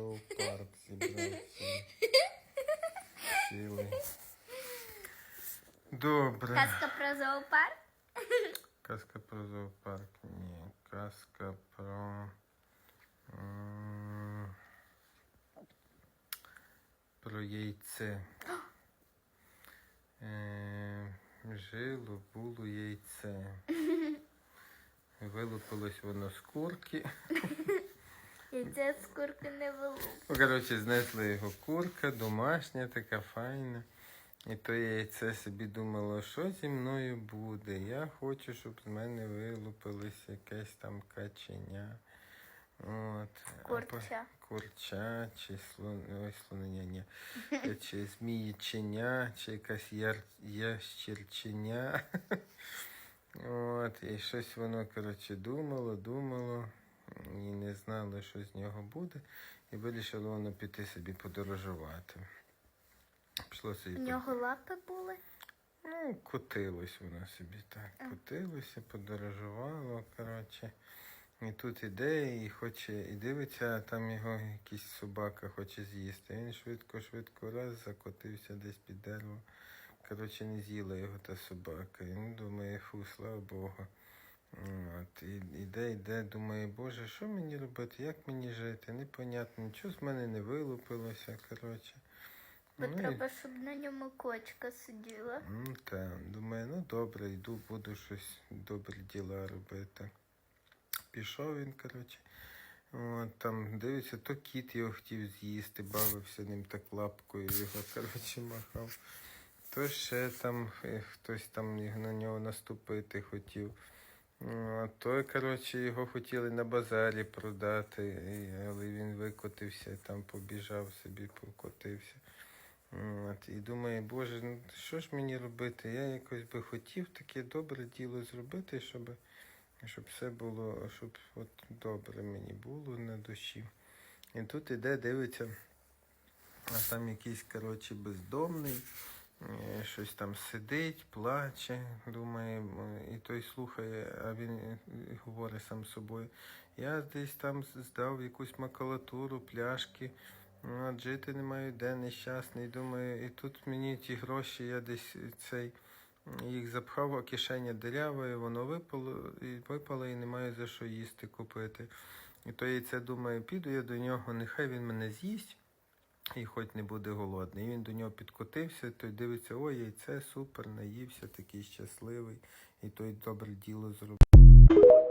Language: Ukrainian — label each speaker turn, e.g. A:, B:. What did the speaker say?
A: Пішов в парк, зібрався. Сіли. Добре.
B: Казка про зоопарк?
A: каска про зоопарк. не каска про. Про яйце. Е, Жило було яйце. Вилупилось воно з курки.
B: Яйце з курки не.
A: Ну, Коротше, знесли його курка, домашня, така файна. І то яйце собі думало, що зі мною буде. Я хочу, щоб з мене вилупилось якесь там каченя. От.
B: Курча.
A: Курча, чи слон... Ой, слонення, ні. Чи зміїченя, чи якась яр... ящерченя. От, і щось воно, коротше, думало, думало, не знало, що з нього буде, і вирішило воно піти собі подорожувати. Пішло собі.
B: У нього лапи були.
A: Ну, котилось воно собі так. Котилося, подорожувало, коротше. І тут іде, і хоче, і дивиться, а там його якийсь собака хоче з'їсти. Він швидко-швидко раз закотився десь під дерево. Коротше, не з'їла його та собака. Він думає, фу, слава Богу. От, і іде, йде, думає, Боже, що мені робити, як мені жити? Непонятно, нічого з мене не вилупилося, коротше.
B: Бо
A: Ну, і-
B: треба, щоб на ньому кочка сиділа.
A: Ну так, думаю, ну добре, йду, буду щось добрі діла робити. Пішов він, коротше. От, там дивиться, то кіт його хотів з'їсти, бавився ним так лапкою, його, коротше, махав. То ще там е, хтось там на нього наступити хотів. А той, коротше, його хотіли на базарі продати, але він викотився, там побіжав собі, покотився. От, і думаю, Боже, ну що ж мені робити? Я якось би хотів таке добре діло зробити, щоб, щоб все було, щоб от добре мені було на душі. І тут іде, дивиться, а там якийсь, коротше, бездомний, е, щось там сидить, плаче, думає, і той слухає, а він говорить сам з собою. Я десь там здав якусь макулатуру, пляшки. Ну, от жити не маю де нещасний. Думаю, і тут мені ті гроші, я десь цей їх запхав, а кишеня дирява, і воно випало, і випало, і не маю за що їсти купити. І то яйце думаю, піду я до нього, нехай він мене з'їсть. І хоч не буде голодний. І він до нього підкотився, той дивиться, ой, яйце супер, наївся, такий щасливий, і той добре діло зробив.